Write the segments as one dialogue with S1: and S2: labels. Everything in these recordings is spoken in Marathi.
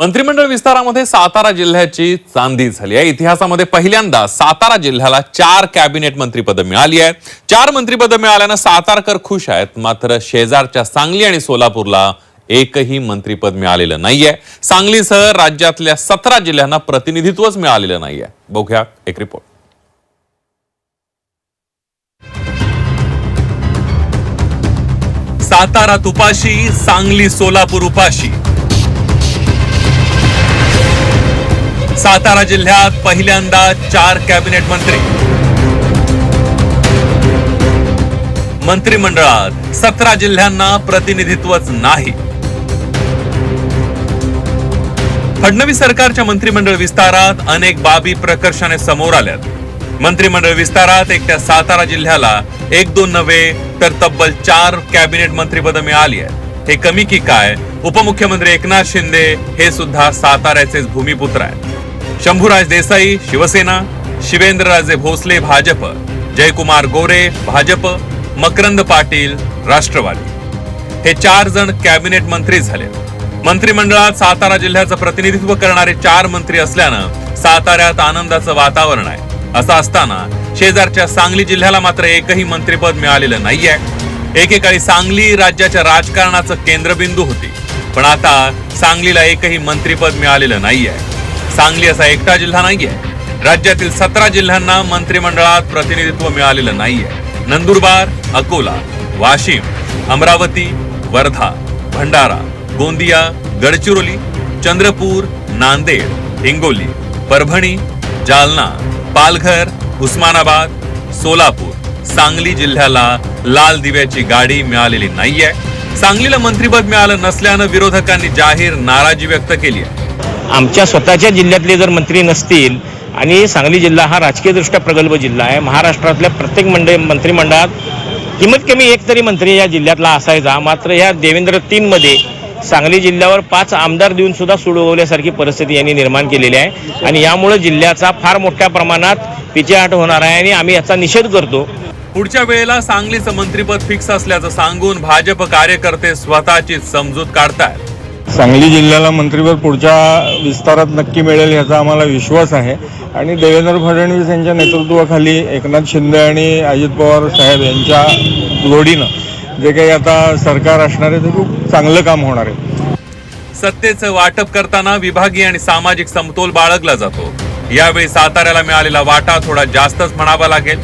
S1: मंत्रिमंडळ विस्तारामध्ये सातारा जिल्ह्याची चांदी झाली आहे. इतिहासामध्ये पहिल्यांदा सातारा जिल्ह्याला चार कॅबिनेट मंत्रीपदं मिळाली आहे चार मंत्रिपदं मिळाल्यानं सातारकर खुश आहेत. मात्र शेजारच्या सांगली आणि सोलापूरला एकही मंत्रीपद मिळालेलं नाहीये. सांगलीसह राज्यातल्या सतरा जिल्ह्यांना प्रतिनिधित्वच मिळालेलं नाहीये. बघूया एक रिपोर्ट सातारा तुपाशी सांगली सोलापूर उपाशी. सातारा जिल्ह्यात पहिल्यांदा चार कॅबिनेट मंत्री. मंत्रिमंडळात सतरा जिल्ह्यांना प्रतिनिधित्वच नाही. फडणवीस सरकारच्या मंत्रिमंडळ विस्तारात अनेक बाबी प्रकर्षाने समोर आल्यात. मंत्रिमंडळ विस्तारात एकट्या सातारा जिल्ह्याला एक दोन नव्हे तर तब्बल चार कॅबिनेट मंत्रीपदं मिळाली आहेत. हे कमी की काय उपमुख्यमंत्री एकनाथ शिंदे हे सुद्धा साताऱ्याचेच भूमिपुत्र आहेत. शंभूराज देसाई शिवसेना शिवेंद्रराजे भोसले भाजप. जयकुमार गोरे भाजप. मकरंद पाटील राष्ट्रवादी. हे चार जण कॅबिनेट मंत्री झाले. मंत्रिमंडळात सातारा जिल्ह्याचं प्रतिनिधित्व करणारे चार मंत्री असल्यानं साताऱ्यात आनंदाचं वातावरण आहे. असं असताना शेजारच्या सांगली जिल्ह्याला मात्र एकही मंत्रिपद मिळालेलं नाहीये. एकेकाळी सांगली राज्याच्या राजकारणाचं केंद्रबिंदू होती. पण आता सांगलीला एकही मंत्रिपद मिळालेलं नाहीये. सांगली असा एकटा जिल्हा नाहीये. राज्यातील सतरा जिल्ह्यांना मंत्रिमंडळात प्रतिनिधित्व मिळालेलं नाहीये. नंदुरबार अकोला वाशिम अमरावती वर्धा भंडारा गोंदिया गडचिरोली चंद्रपूर नांदेड हिंगोली परभणी जालना पालघर उस्मानाबाद सोलापूर सांगली जिल्ह्याला लाल दिव्याची गाडी मिळालेली नाहीये. सांगलीला मंत्रिपद मिळालं नसल्यानं विरोधकांनी जाहीर नाराजी व्यक्त केली आहे.
S2: आमच्या स्वतःच्या जिल्ह्यातले जर मंत्री नसतील आणि सांगली जिल्हा हा राजकीयदृष्ट्या प्रगल्भ जिल्हा आहे महाराष्ट्रातल्या प्रत्येक मंडळ मंत्रिमंडळात किंमत कमी एक तरी मंत्री या जिल्ह्यातला असायचा. मात्र या देवेंद्र तीनमध्ये सांगली जिल्ह्यावर पाच आमदार देऊन सुद्धा सोडवल्यासारखी परिस्थिती यांनी निर्माण केलेली आहे. आणि यामुळे जिल्ह्याचा फार मोठ्या प्रमाणात पिछेहाट होणार आहे आणि आम्ही याचा निषेध करतो.
S1: पुढच्या वेळेला सांगलीचं मंत्रीपद फिक्स असल्याचं सांगून भाजप कार्यकर्ते स्वतःची समजूत काढतायत.
S3: सांगली जिल्ह्याला मंत्रिपद पुढच्या विस्तारात नक्की मिळेल ह्याचा आम्हाला विश्वास आहे. आणि देवेंद्र फडणवीस यांच्या नेतृत्वाखाली एकनाथ शिंदे आणि अजित पवार साहेब यांच्या जोडीनं जे काही आता सरकार असणार आहे ते खूप चांगलं काम होणार आहे.
S1: सत्तेचं वाटप करताना विभागीय आणि सामाजिक समतोल बाळगला जातो. यावेळी साताऱ्याला मिळालेला वाटा थोडा जास्तच म्हणावा लागेल.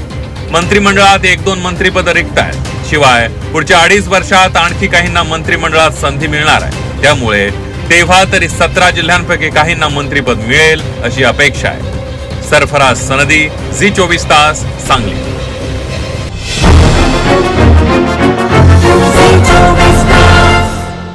S1: मंत्रिमंडळात एक दोन मंत्रिपद रिक्त आहेत. शिवाय पुढच्या अडीच वर्षात आणखी काहींना मंत्रिमंडळात संधी मिळणार आहे. त्यामुळे तेव्हा तरी सतरा जिल्ह्यांपैकी काहींना मंत्रीपद मिळेल अशी अपेक्षा आहे. सरफराज सनदी झी चोवीस तास सांगली.